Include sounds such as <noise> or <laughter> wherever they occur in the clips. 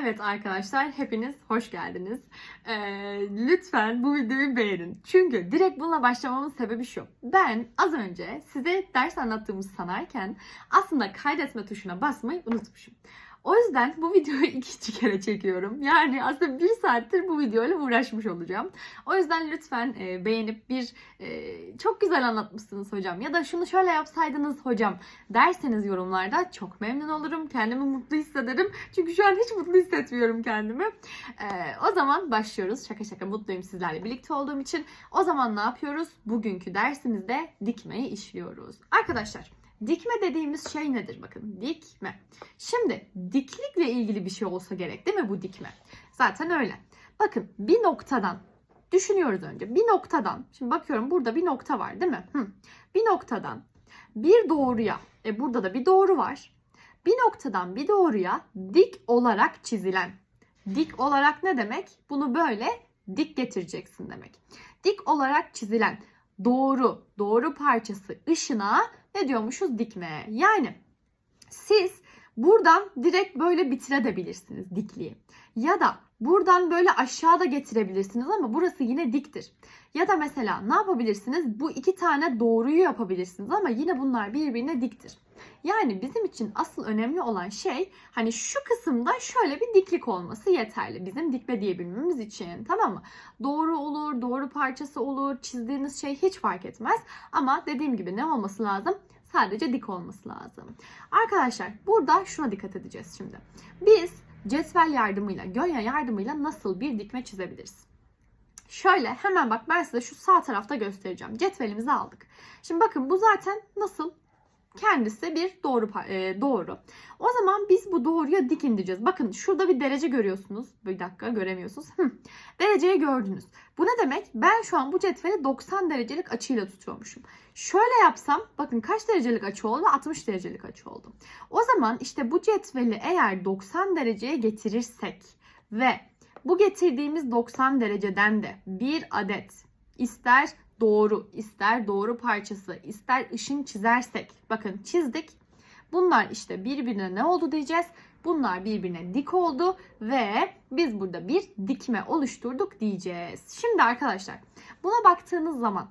Evet arkadaşlar hepiniz hoş geldiniz. Ee, lütfen bu videoyu beğenin. Çünkü direkt bununla başlamamın sebebi şu. Ben az önce size ders anlattığımı sanarken aslında kaydetme tuşuna basmayı unutmuşum. O yüzden bu videoyu <laughs> ikinci kere çekiyorum. Yani aslında bir saattir bu videoyla uğraşmış olacağım. O yüzden lütfen e, beğenip bir e, çok güzel anlatmışsınız hocam ya da şunu şöyle yapsaydınız hocam derseniz yorumlarda çok memnun olurum. Kendimi mutlu hissederim. Çünkü şu an hiç mutlu hissetmiyorum kendimi. E, o zaman başlıyoruz. Şaka şaka mutluyum sizlerle birlikte olduğum için. O zaman ne yapıyoruz? Bugünkü dersimizde dikmeyi işliyoruz. Arkadaşlar Dikme dediğimiz şey nedir? Bakın dikme. Şimdi diklikle ilgili bir şey olsa gerek değil mi bu dikme? Zaten öyle. Bakın bir noktadan düşünüyoruz önce. Bir noktadan şimdi bakıyorum burada bir nokta var değil mi? Hı. Bir noktadan bir doğruya e burada da bir doğru var. Bir noktadan bir doğruya dik olarak çizilen. Dik olarak ne demek? Bunu böyle dik getireceksin demek. Dik olarak çizilen doğru, doğru parçası ışına ne diyormuşuz? Dikme. Yani siz buradan direkt böyle bitirebilirsiniz dikliği. Ya da buradan böyle aşağıda getirebilirsiniz ama burası yine diktir. Ya da mesela ne yapabilirsiniz? Bu iki tane doğruyu yapabilirsiniz ama yine bunlar birbirine diktir. Yani bizim için asıl önemli olan şey hani şu kısımda şöyle bir diklik olması yeterli. Bizim dikme diyebilmemiz için tamam mı? Doğru olur, doğru parçası olur, çizdiğiniz şey hiç fark etmez. Ama dediğim gibi ne olması lazım? Sadece dik olması lazım. Arkadaşlar burada şuna dikkat edeceğiz şimdi. Biz cetvel yardımıyla, gölge yardımıyla nasıl bir dikme çizebiliriz? Şöyle hemen bak ben size şu sağ tarafta göstereceğim. Cetvelimizi aldık. Şimdi bakın bu zaten nasıl? Kendisi bir doğru e, doğru. O zaman biz bu doğruya dik indireceğiz. Bakın şurada bir derece görüyorsunuz. Bir dakika göremiyorsunuz. Hı. Dereceyi gördünüz. Bu ne demek? Ben şu an bu cetveli 90 derecelik açıyla tutuyormuşum. Şöyle yapsam bakın kaç derecelik açı oldu? 60 derecelik açı oldu. O zaman işte bu cetveli eğer 90 dereceye getirirsek ve bu getirdiğimiz 90 dereceden de bir adet ister doğru, ister doğru parçası, ister ışın çizersek. Bakın çizdik. Bunlar işte birbirine ne oldu diyeceğiz. Bunlar birbirine dik oldu ve biz burada bir dikme oluşturduk diyeceğiz. Şimdi arkadaşlar buna baktığınız zaman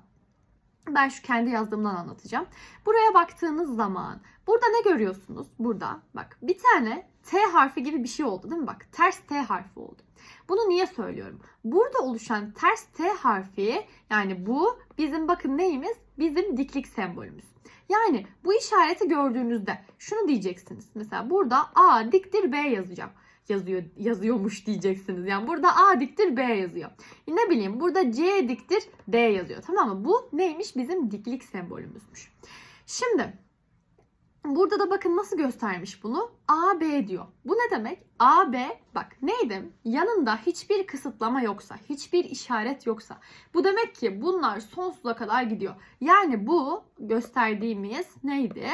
ben şu kendi yazdığımdan anlatacağım. Buraya baktığınız zaman burada ne görüyorsunuz? Burada bak bir tane T harfi gibi bir şey oldu değil mi? Bak ters T harfi oldu. Bunu niye söylüyorum? Burada oluşan ters T harfi yani bu bizim bakın neyimiz? Bizim diklik sembolümüz. Yani bu işareti gördüğünüzde şunu diyeceksiniz. Mesela burada A diktir B yazacağım. Yazıyor, yazıyormuş diyeceksiniz. Yani burada A diktir B yazıyor. Ne bileyim burada C diktir D yazıyor. Tamam mı? Bu neymiş? Bizim diklik sembolümüzmüş. Şimdi Burada da bakın nasıl göstermiş bunu. AB diyor. Bu ne demek? AB bak neydi? Yanında hiçbir kısıtlama yoksa, hiçbir işaret yoksa. Bu demek ki bunlar sonsuza kadar gidiyor. Yani bu gösterdiğimiz neydi?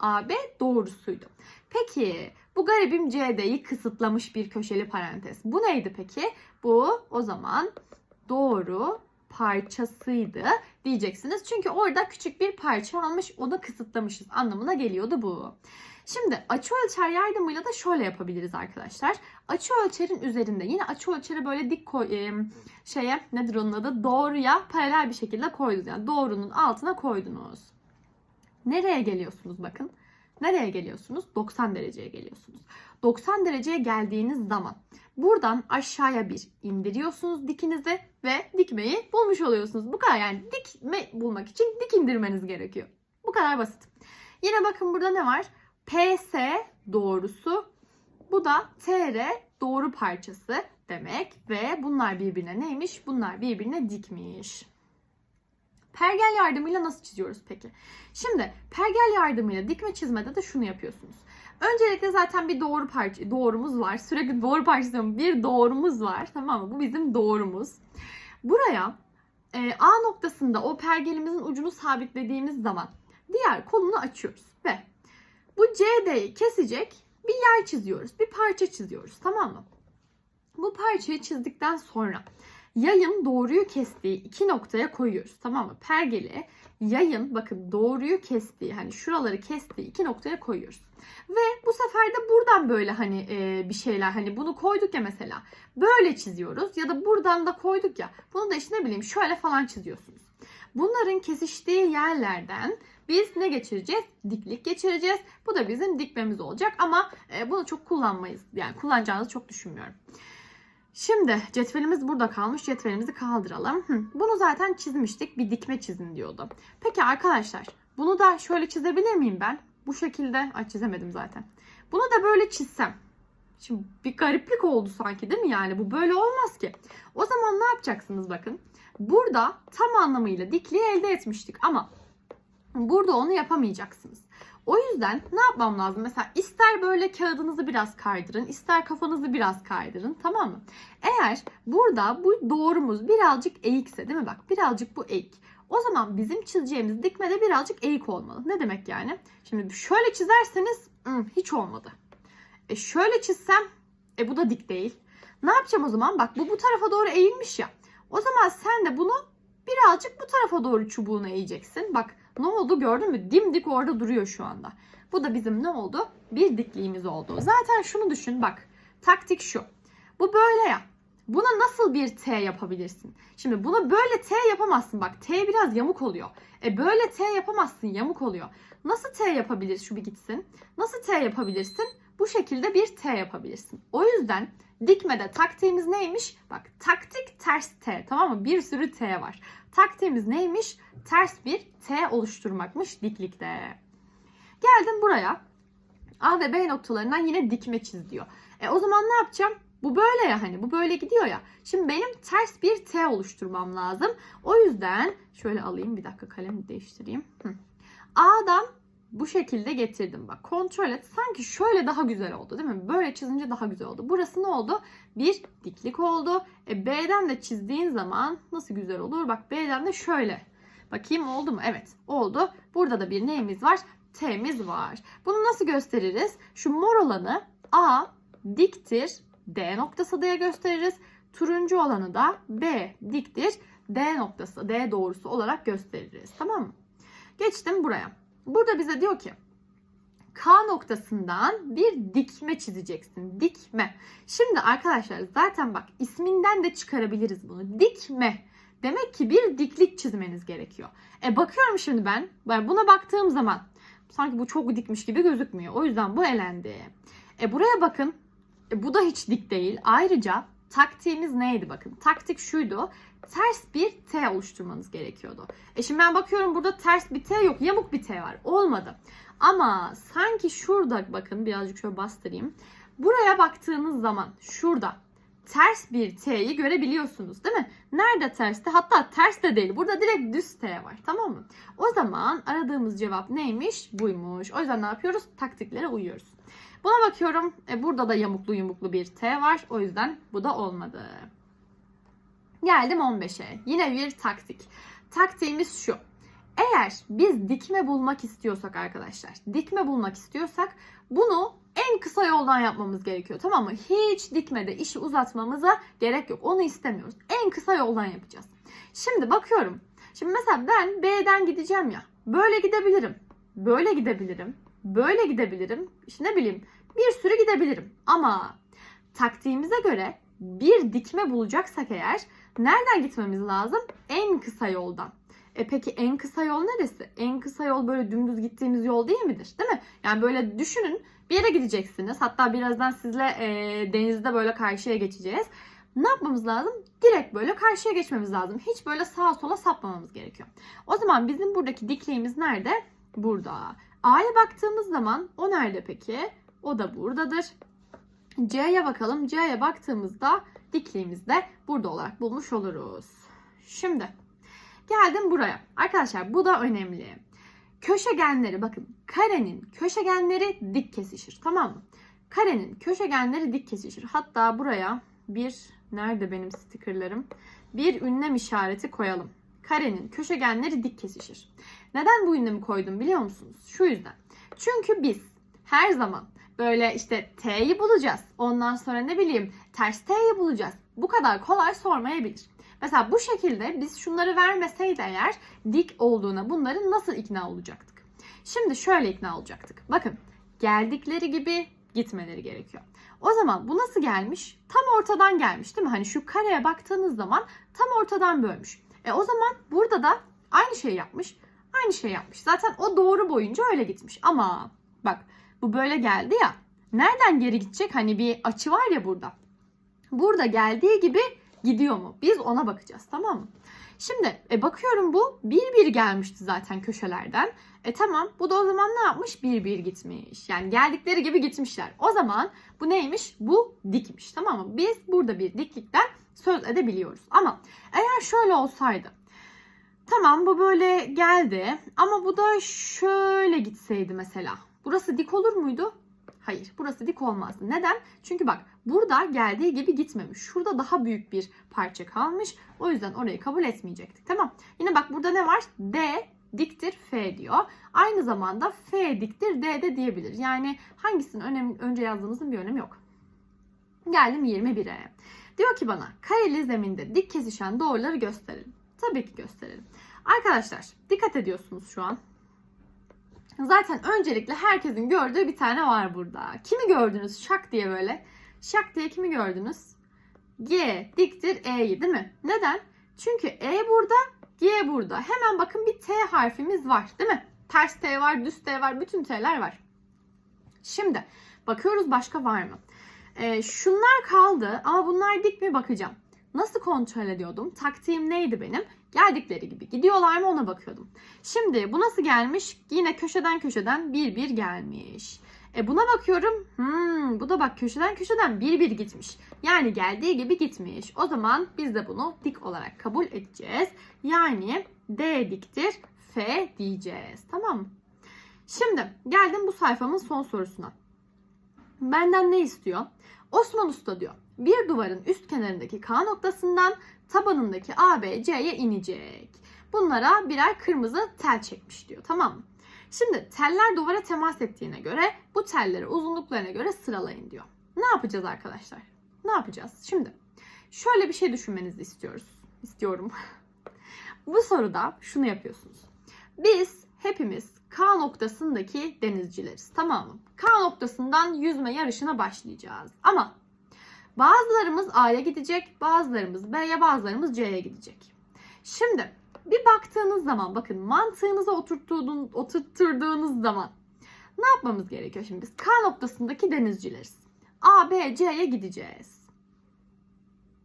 AB doğrusuydu. Peki bu garibim CD'yi kısıtlamış bir köşeli parantez. Bu neydi peki? Bu o zaman doğru parçasıydı diyeceksiniz. Çünkü orada küçük bir parça almış onu kısıtlamışız anlamına geliyordu bu. Şimdi açı ölçer yardımıyla da şöyle yapabiliriz arkadaşlar. Açı ölçerin üzerinde yine açı ölçeri böyle dik koy, e, şeye nedir onun adı doğruya paralel bir şekilde koydunuz. Yani doğrunun altına koydunuz. Nereye geliyorsunuz bakın. Nereye geliyorsunuz? 90 dereceye geliyorsunuz. 90 dereceye geldiğiniz zaman buradan aşağıya bir indiriyorsunuz dikinizi ve dikmeyi bulmuş oluyorsunuz. Bu kadar yani dikme bulmak için dik indirmeniz gerekiyor. Bu kadar basit. Yine bakın burada ne var? PS doğrusu. Bu da TR doğru parçası demek ve bunlar birbirine neymiş? Bunlar birbirine dikmiş. Pergel yardımıyla nasıl çiziyoruz peki? Şimdi pergel yardımıyla dikme çizmede de şunu yapıyorsunuz. Öncelikle zaten bir doğru parça, doğrumuz var. Sürekli doğru parçası bir doğrumuz var. Tamam mı? Bu bizim doğrumuz. Buraya e, A noktasında o pergelimizin ucunu sabitlediğimiz zaman diğer kolunu açıyoruz ve bu CD'yi kesecek bir yer çiziyoruz. Bir parça çiziyoruz. Tamam mı? Bu parçayı çizdikten sonra Yayın doğruyu kestiği iki noktaya koyuyoruz. Tamam mı? Pergeli yayın bakın doğruyu kestiği hani şuraları kestiği iki noktaya koyuyoruz. Ve bu sefer de buradan böyle hani e, bir şeyler hani bunu koyduk ya mesela böyle çiziyoruz ya da buradan da koyduk ya bunu da işte ne bileyim şöyle falan çiziyorsunuz. Bunların kesiştiği yerlerden biz ne geçireceğiz? Diklik geçireceğiz. Bu da bizim dikmemiz olacak ama e, bunu çok kullanmayız. Yani kullanacağınızı çok düşünmüyorum. Şimdi cetvelimiz burada kalmış. Cetvelimizi kaldıralım. Hı, Bunu zaten çizmiştik. Bir dikme çizin diyordu. Peki arkadaşlar bunu da şöyle çizebilir miyim ben? Bu şekilde. Ay çizemedim zaten. Bunu da böyle çizsem. Şimdi bir gariplik oldu sanki değil mi yani? Bu böyle olmaz ki. O zaman ne yapacaksınız bakın. Burada tam anlamıyla dikliği elde etmiştik ama burada onu yapamayacaksınız. O yüzden ne yapmam lazım? Mesela ister böyle kağıdınızı biraz kaydırın, ister kafanızı biraz kaydırın tamam mı? Eğer burada bu doğrumuz birazcık eğikse değil mi? Bak birazcık bu eğik. O zaman bizim çizeceğimiz dikme de birazcık eğik olmalı. Ne demek yani? Şimdi şöyle çizerseniz hmm, hiç olmadı. E şöyle çizsem e bu da dik değil. Ne yapacağım o zaman? Bak bu bu tarafa doğru eğilmiş ya. O zaman sen de bunu birazcık bu tarafa doğru çubuğunu eğeceksin. Bak ne oldu gördün mü? Dimdik orada duruyor şu anda. Bu da bizim ne oldu? Bir dikliğimiz oldu. Zaten şunu düşün bak. Taktik şu. Bu böyle ya. Buna nasıl bir T yapabilirsin? Şimdi buna böyle T yapamazsın. Bak T biraz yamuk oluyor. E böyle T yapamazsın. Yamuk oluyor. Nasıl T yapabilir? Şu bir gitsin. Nasıl T yapabilirsin? Bu şekilde bir T yapabilirsin. O yüzden dikmede taktiğimiz neymiş? Bak taktik ters T tamam mı? Bir sürü T var. Taktiğimiz neymiş? Ters bir T oluşturmakmış diklikte. Geldim buraya. A ve B noktalarından yine dikme çiz diyor. E o zaman ne yapacağım? Bu böyle ya hani bu böyle gidiyor ya. Şimdi benim ters bir T oluşturmam lazım. O yüzden şöyle alayım bir dakika kalemi değiştireyim. Hı. A'dan bu şekilde getirdim bak. Kontrol et. Sanki şöyle daha güzel oldu değil mi? Böyle çizince daha güzel oldu. Burası ne oldu? Bir diklik oldu. E, B'den de çizdiğin zaman nasıl güzel olur? Bak B'den de şöyle. Bakayım oldu mu? Evet oldu. Burada da bir neyimiz var? T'miz var. Bunu nasıl gösteririz? Şu mor olanı A diktir D noktası diye gösteririz. Turuncu olanı da B diktir D noktası, D doğrusu olarak gösteririz. Tamam mı? Geçtim buraya. Burada bize diyor ki K noktasından bir dikme çizeceksin. Dikme. Şimdi arkadaşlar zaten bak isminden de çıkarabiliriz bunu. Dikme. Demek ki bir diklik çizmeniz gerekiyor. E bakıyorum şimdi ben. Buna baktığım zaman sanki bu çok dikmiş gibi gözükmüyor. O yüzden bu elendi. E buraya bakın. E, bu da hiç dik değil. Ayrıca taktiğimiz neydi bakın. Taktik şuydu. Ters bir T oluşturmanız gerekiyordu. E şimdi ben bakıyorum burada ters bir T yok. Yamuk bir T var. Olmadı. Ama sanki şurada bakın birazcık şöyle bastırayım. Buraya baktığınız zaman şurada ters bir T'yi görebiliyorsunuz değil mi? Nerede terste? Hatta ters de değil. Burada direkt düz T var. Tamam mı? O zaman aradığımız cevap neymiş? Buymuş. O yüzden ne yapıyoruz? Taktiklere uyuyoruz. Buna bakıyorum. E, burada da yamuklu yumuklu bir T var. O yüzden bu da olmadı. Geldim 15'e. Yine bir taktik. Taktiğimiz şu. Eğer biz dikme bulmak istiyorsak arkadaşlar, dikme bulmak istiyorsak bunu en kısa yoldan yapmamız gerekiyor. Tamam mı? Hiç dikmede işi uzatmamıza gerek yok. Onu istemiyoruz. En kısa yoldan yapacağız. Şimdi bakıyorum. Şimdi mesela ben B'den gideceğim ya. Böyle gidebilirim. Böyle gidebilirim. Böyle gidebilirim. İşte ne bileyim bir sürü gidebilirim. Ama taktiğimize göre bir dikme bulacaksak eğer nereden gitmemiz lazım? En kısa yoldan. E peki en kısa yol neresi? En kısa yol böyle dümdüz gittiğimiz yol değil midir? Değil mi? Yani böyle düşünün bir yere gideceksiniz. Hatta birazdan sizle e, denizde böyle karşıya geçeceğiz. Ne yapmamız lazım? Direkt böyle karşıya geçmemiz lazım. Hiç böyle sağa sola sapmamamız gerekiyor. O zaman bizim buradaki dikliğimiz nerede? Burada. A'ya baktığımız zaman o nerede peki? O da buradadır. C'ye bakalım. C'ye baktığımızda dikliğimiz de burada olarak bulmuş oluruz. Şimdi geldim buraya. Arkadaşlar bu da önemli. Köşegenleri bakın karenin köşegenleri dik kesişir tamam mı? Karenin köşegenleri dik kesişir. Hatta buraya bir nerede benim stikerlerim? Bir ünlem işareti koyalım. Karenin köşegenleri dik kesişir. Neden bu ünlemi koydum biliyor musunuz? Şu yüzden. Çünkü biz her zaman böyle işte T'yi bulacağız. Ondan sonra ne bileyim ters T'yi bulacağız. Bu kadar kolay sormayabilir. Mesela bu şekilde biz şunları vermeseydi eğer dik olduğuna bunların nasıl ikna olacaktık? Şimdi şöyle ikna olacaktık. Bakın geldikleri gibi gitmeleri gerekiyor. O zaman bu nasıl gelmiş? Tam ortadan gelmiş değil mi? Hani şu kareye baktığınız zaman tam ortadan bölmüş. E o zaman burada da aynı şey yapmış. Aynı şey yapmış. Zaten o doğru boyunca öyle gitmiş. Ama bak bu böyle geldi ya. Nereden geri gidecek? Hani bir açı var ya burada. Burada geldiği gibi gidiyor mu? Biz ona bakacağız tamam mı? Şimdi e, bakıyorum bu bir bir gelmişti zaten köşelerden. E tamam bu da o zaman ne yapmış? Bir bir gitmiş. Yani geldikleri gibi gitmişler. O zaman bu neymiş? Bu dikmiş tamam mı? Biz burada bir diklikten söz edebiliyoruz. Ama eğer şöyle olsaydı. Tamam bu böyle geldi ama bu da şöyle gitseydi mesela. Burası dik olur muydu? Hayır burası dik olmazdı. Neden? Çünkü bak burada geldiği gibi gitmemiş. Şurada daha büyük bir parça kalmış. O yüzden orayı kabul etmeyecektik. Tamam. Yine bak burada ne var? D diktir F diyor. Aynı zamanda F diktir D de diyebilir. Yani hangisinin önemli, önce yazdığımızın bir önemi yok. Geldim 21'e. Diyor ki bana kareli zeminde dik kesişen doğruları gösterelim. Tabii ki gösterelim. Arkadaşlar dikkat ediyorsunuz şu an. Zaten öncelikle herkesin gördüğü bir tane var burada. Kimi gördünüz? Şak diye böyle. Şak diye kimi gördünüz? G diktir E'yi değil mi? Neden? Çünkü E burada, G burada. Hemen bakın bir T harfimiz var değil mi? Ters T var, düz T var, bütün T'ler var. Şimdi bakıyoruz başka var mı? Ee, şunlar kaldı ama bunlar dik mi bakacağım. Nasıl kontrol ediyordum? Taktiğim neydi benim? Geldikleri gibi gidiyorlar mı ona bakıyordum. Şimdi bu nasıl gelmiş? Yine köşeden köşeden bir bir gelmiş. E buna bakıyorum. Hmm, bu da bak köşeden köşeden bir bir gitmiş. Yani geldiği gibi gitmiş. O zaman biz de bunu dik olarak kabul edeceğiz. Yani D diktir F diyeceğiz. Tamam mı? Şimdi geldim bu sayfamın son sorusuna. Benden ne istiyor? Osman Usta diyor. Bir duvarın üst kenarındaki K noktasından tabanındaki ABC'ye inecek. Bunlara birer kırmızı tel çekmiş diyor. Tamam mı? Şimdi teller duvara temas ettiğine göre bu telleri uzunluklarına göre sıralayın diyor. Ne yapacağız arkadaşlar? Ne yapacağız? Şimdi şöyle bir şey düşünmenizi istiyoruz. İstiyorum. <laughs> bu soruda şunu yapıyorsunuz. Biz hepimiz K noktasındaki denizcileriz. Tamam mı? K noktasından yüzme yarışına başlayacağız. Ama bazılarımız A'ya gidecek, bazılarımız B'ye, bazılarımız C'ye gidecek. Şimdi bir baktığınız zaman bakın mantığınıza oturttuğunuz, oturtturduğunuz zaman ne yapmamız gerekiyor şimdi biz? K noktasındaki denizcileriz. A, B, C'ye gideceğiz.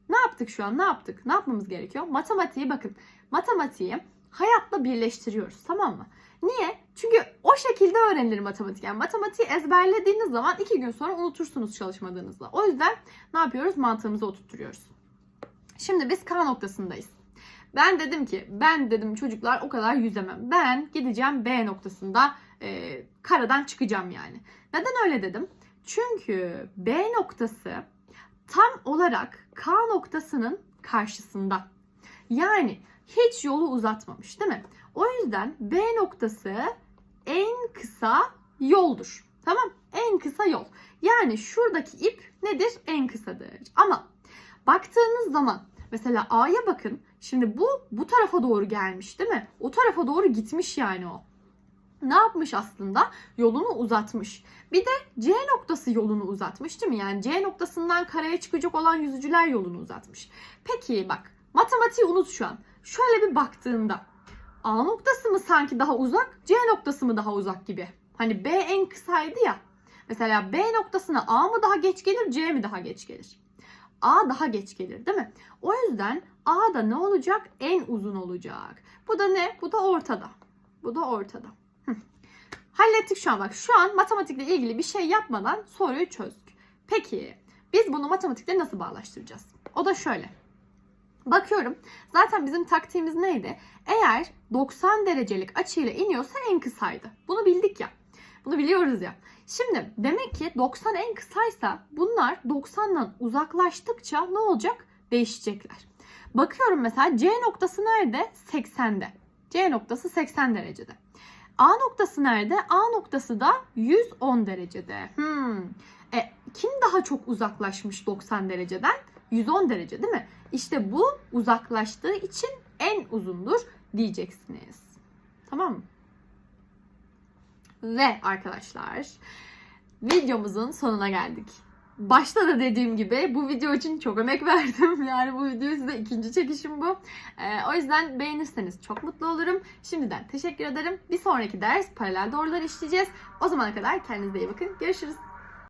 Ne yaptık şu an? Ne yaptık? Ne yapmamız gerekiyor? Matematiği bakın. Matematiği hayatla birleştiriyoruz tamam mı? Niye? Çünkü o şekilde öğrenilir matematik. Yani matematiği ezberlediğiniz zaman iki gün sonra unutursunuz çalışmadığınızda. O yüzden ne yapıyoruz? Mantığımıza oturtturuyoruz. Şimdi biz K noktasındayız. Ben dedim ki ben dedim çocuklar o kadar yüzemem. Ben gideceğim B noktasında e, karadan çıkacağım yani. Neden öyle dedim? Çünkü B noktası tam olarak K noktasının karşısında. Yani hiç yolu uzatmamış değil mi? O yüzden B noktası en kısa yoldur. Tamam? En kısa yol. Yani şuradaki ip nedir? En kısadır. Ama baktığınız zaman mesela A'ya bakın. Şimdi bu bu tarafa doğru gelmiş değil mi? O tarafa doğru gitmiş yani o. Ne yapmış aslında? Yolunu uzatmış. Bir de C noktası yolunu uzatmış değil mi? Yani C noktasından karaya çıkacak olan yüzücüler yolunu uzatmış. Peki bak matematiği unut şu an. Şöyle bir baktığında A noktası mı sanki daha uzak, C noktası mı daha uzak gibi. Hani B en kısaydı ya. Mesela B noktasına A mı daha geç gelir, C mi daha geç gelir? A daha geç gelir değil mi? O yüzden A da ne olacak? En uzun olacak. Bu da ne? Bu da ortada. Bu da ortada. Hallettik şu an bak. Şu an matematikle ilgili bir şey yapmadan soruyu çözdük. Peki biz bunu matematikle nasıl bağlaştıracağız? O da şöyle. Bakıyorum. Zaten bizim taktiğimiz neydi? Eğer 90 derecelik açıyla iniyorsa en kısaydı. Bunu bildik ya. Bunu biliyoruz ya. Şimdi demek ki 90 en kısaysa bunlar 90'dan uzaklaştıkça ne olacak? Değişecekler. Bakıyorum mesela C noktası nerede? 80'de. C noktası 80 derecede. A noktası nerede? A noktası da 110 derecede. Hmm. E, kim daha çok uzaklaşmış 90 dereceden? 110 derece değil mi? İşte bu uzaklaştığı için en uzundur diyeceksiniz. Tamam mı? Ve arkadaşlar videomuzun sonuna geldik. Başta da dediğim gibi bu video için çok emek verdim. <laughs> Yani bu video size ikinci çekişim bu. Ee, o yüzden beğenirseniz çok mutlu olurum. Şimdiden teşekkür ederim. Bir sonraki ders paralel doğruları işleyeceğiz. O zamana kadar kendinize iyi bakın. Görüşürüz.